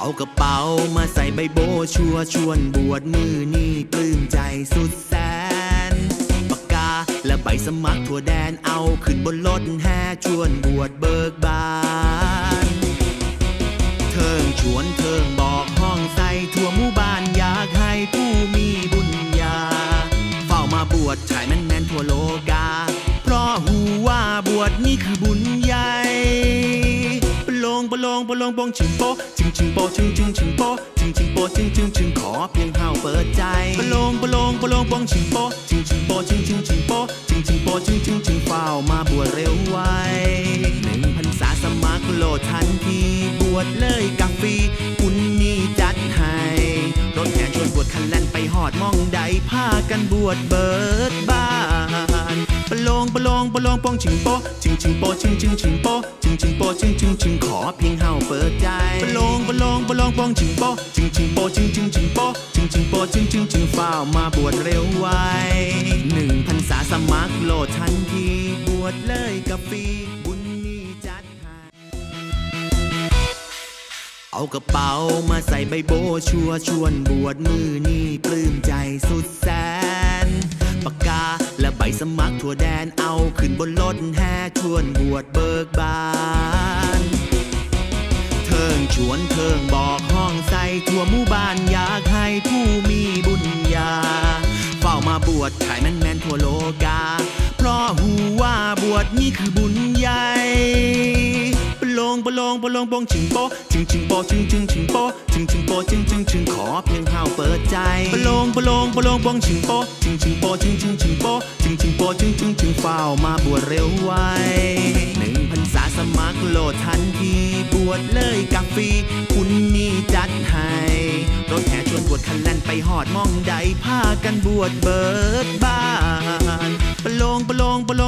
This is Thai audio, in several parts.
เอากระเป๋ามาใส่ใบโบชัวชวนบวชมือนี่ปลื้มใจสุดแสนปากกาและใบสมัครทั่วแดนเอาขึ้นบนรถแห่ชวนบวชเบิกบาน เทิงชวนเทิงบอกห้องใส่ทั่วหมู่บ้านอยากให้ผู้มีบุญญา เฝ้ามาบวชชายแม่นแม่นทั่วโลก งปะโลงปะโลงปองชิงโปชิงชิงโปชิงชิงชิงโปชิงชิงโปชิงชิงชิงขอเพียงเฮาเปิดใจปะโลงปะโลงปะโลงปองชิงโปชิงชิงโปชิงชิงชิงโปชิงชิงโปชิงชิงชิงเฝ้ามาบวชเร็วไวหนึ่งพรรษาสมัครโลดทันทีบวชเลยกับฟรีคุณนี่จัดให้รถแห่ชวนบวชคันแล่นไปหอดมองใดพากันบวชเบิดบ้า ปะโลงปะโลงปะโลงปองชิงโปชิงชิงโปชิงชิงชิงโปชิงชิงโปชิงชิงชิงขอเพียงเฮาเปิดใจปะโลงปะโลงปะโลงปองชิงโปชิงชิงโปชิงชิงชิงโปชิงชิงโปชิงชิงชิงเฝ้ามาบวชเร็วไวหนึ่งพรรษาสมัครโหลดทันทีบวชเลยกับฟรีบุญนี้จัดให้เอากระเป๋ามาใส่ใบโบชัวชวนบวชมือนี่ปลื้มใจสุดแสน และใบสมัครทั่วแดนเอาขึ้นบนรถแห่ชวนบวชเบิกบานเทิงชวนเทิงบอกห้องใส่ทั่วหมู่บ้านอยากให้ผู้มีบุญญา เฝ้ามาบวชขายแม่นแม่นทั่วโลกา ลงปะโลงปองชิงโปชิงชิงโปชิงชิงชิงโปชิงชิงโปชิงชิงชิงขอเพียงเฮาเปิดใจปลงปลงปลงปองชิงโปชิงชิงโปชิงชิงชิงโปชิงชิงโปชิงชิงชิงเฝ้ามาบวชเร็วไวหนึ่งพรรษาสมัครโหลดทันทีบวชเลยกับฟรีคุณนี่จัดให้รถแห่ชวนบวชคันแล่นไปหอดมองใดพากันบวชเบิดบ้า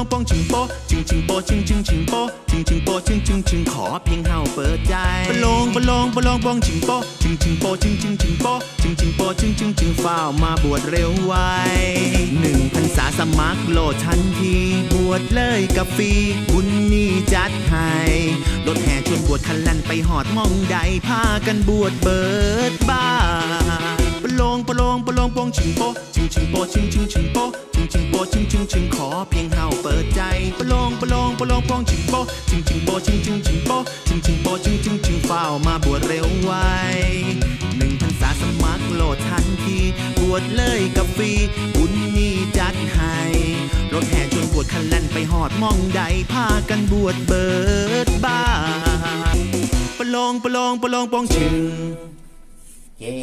ปะโลงปะโลงปองชิงโปชิงชิงโปชิงชิงชิงโปชิงชิงโปชิงชิงชิงขอเพียงเฮาเปิดใจปลงปลงปลงปองชิงโปชิงชิงโปชิงชิงชิงโปชิงชิงโปชิงชิงชิงเฝ้ามาบวชเร็วไวหนึ่งพรรษาสมัครโหลดทันที บวชเลยกับฟรีบุญนี่จัดให้รถแห่ชวนบวชคันล่นไปหอดมองใดพากันบวชเบิดบ้านปลงปลงปลงปองชิงโปชิงชิงโปชิงชิงชิงโป ชิงโปชิงชิงชิงขอเพียงเฮาเปิดใจปะโลงปะโลงปะโลงปองชิงโปชิงชิงโปชิงชิงชิงโปชิงชิงโปชิงชิงชิงเฝ้ามาบวชเร็วไวหนึ่งพรรษาสมัครโหลดทันทีบวชเลยกับฟรีบุญนี่จัดให้รถแห่ชวนบวชคันแล่นไปหอดมองใดพากันบวชเบิดบ้าปะโลงปะโลงปะโลงปองชิงเย่